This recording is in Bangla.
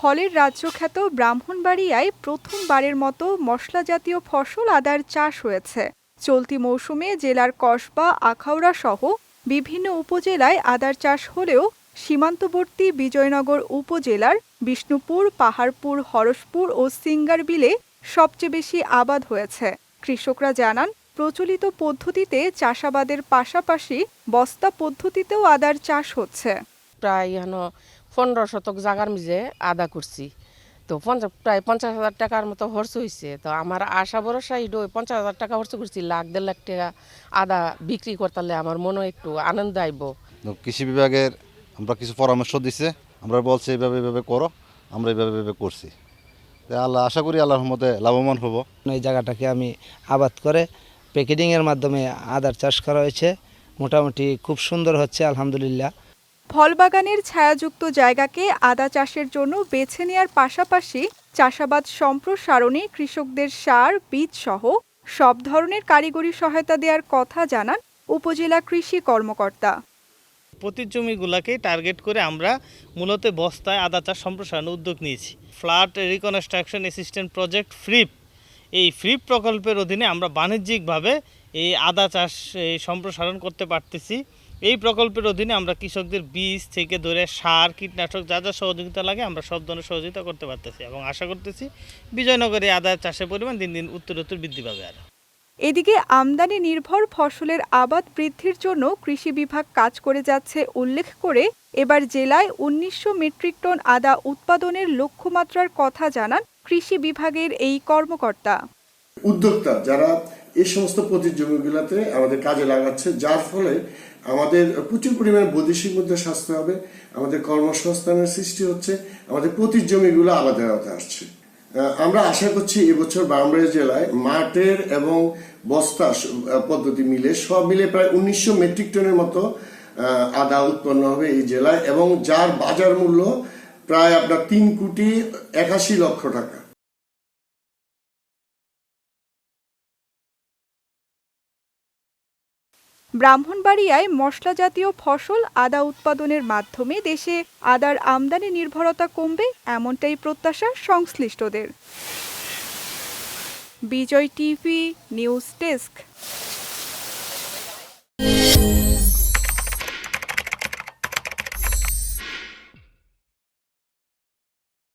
ফলের রাজ্যখ্যাত ব্রাহ্মণবাড়িয়ায় প্রথমবারের মতো মশলা জাতীয় ফসল আদার চাষ হয়েছে। চলতি মৌসুমে জেলার কসবা, আখাউড়া সহ বিভিন্ন উপজেলায় আদার চাষ হলেও সীমান্তবর্তী বিজয়নগর উপজেলার বিষ্ণুপুর, পাহাড়পুর, হরসপুর ও সিঙ্গার বিলে সবচেয়ে বেশি আবাদ হয়েছে। কৃষকরা জানান, প্রচলিত পদ্ধতিতে চাষাবাদের পাশাপাশি বস্তা পদ্ধতিতেও আদার চাষ হচ্ছে। প্রায় পনেরো শতক জাগার মিজে আদা করছি। তো পঞ্চাশ প্রায় পঞ্চাশ হাজার টাকার মতো খরচ হয়েছে তো আমার আশা ভরসা ইডো পঞ্চাশ হাজার টাকা খরচ করছি লাখ দেড় লাখ টাকা আদা বিক্রি করতালে আমার মনে একটু আনন্দ আইব। কৃষি বিভাগের আমরা কিছু পরামর্শ দিছে আমরা বলছি এইভাবে এইভাবে করো আমরা এইভাবে এইভাবে করছি। তো আল্লাহ আশা করি আল্লাহর মধ্যে লাভবান হব। এই জায়গাটাকে আমি আবাদ করে প্যাকেটিংয়ের মাধ্যমে আদার চাষ করা হয়েছে। মোটামুটি খুব সুন্দর হচ্ছে আলহামদুলিল্লাহ। ফলবাগানের ছায়াযুক্ত জায়গাকে আদা চাষের জন্য বেছে নেওয়ার পাশাপাশি চাষাবাদ সম্প্রসারণে কৃষকদের সার, বীজ সহ সব ধরনের কারিগরি সহায়তা দেওয়ার কথা জানান উপজেলা কৃষি কর্মকর্তা। প্রতি জমিগুলোকে টার্গেট করে আমরা মূলত বস্তায় আদা চাষ সম্প্রসারণের উদ্যোগ নিয়েছি। Flood reconstruction assistant project FRIP, এই ফ্রিপ প্রকল্পের অধীনে আমরা বাণিজ্যিকভাবে এই আদা চাষ সম্প্রসারণ করতে পারতেছি। এই প্রকল্পের অধীনে আমরা কৃষকদের বীজ থেকে ধরে সার কীটনাশক যা যা সহযোগিতা লাগে আমরা সব ধরনের সহযোগিতা করতে পারতেছি এবং আশা করতেছি বিজয়নগরে আদা চাষের পরিমাণ দিন দিন উত্তরোত্তর বৃদ্ধি পাবে আর। এদিকে আমদানি নির্ভর ফসলের আবাদ বৃদ্ধির জন্য কৃষি বিভাগ কাজ করে যাচ্ছে উল্লেখ করে এবার জেলায় উনিশশো মেট্রিক টন আদা উৎপাদনের লক্ষ্যমাত্রার কথা জানান কৃষি বিভাগের এই কর্মকর্তা। উদ্যোক্তা যারা এই সমস্ত পতির জমিগুলোতে আমাদের কাজে লাগাচ্ছে, যার ফলে আমাদের প্রচুর পরিমাণে বৈদেশিক মুদ্রা স্বাস্থ্য হবে, আমাদের কর্মসংস্থানের সৃষ্টি হচ্ছে, আমাদের পতির জমিগুলো আলাদা আলাদা আসছে। আমরা আশা করছি এবছর বারামবাড়ি জেলায় মাঠের এবং বস্তা পদ্ধতি মিলে সব মিলে প্রায় উনিশশো মেট্রিক টনের মতো আদা উৎপন্ন হবে এই জেলায় এবং যার বাজার মূল্য প্রায় আপনার তিন কোটি একাশি লক্ষ টাকা। ব্রাহ্মণবাড়িয়ায় মশলা জাতীয় ফসল আদা উৎপাদনের মাধ্যমে দেশে আদার আমদানি নির্ভরতা কমবে এমনটাই প্রত্যাশা সংশ্লিষ্টদের। Bijoy TV news desk.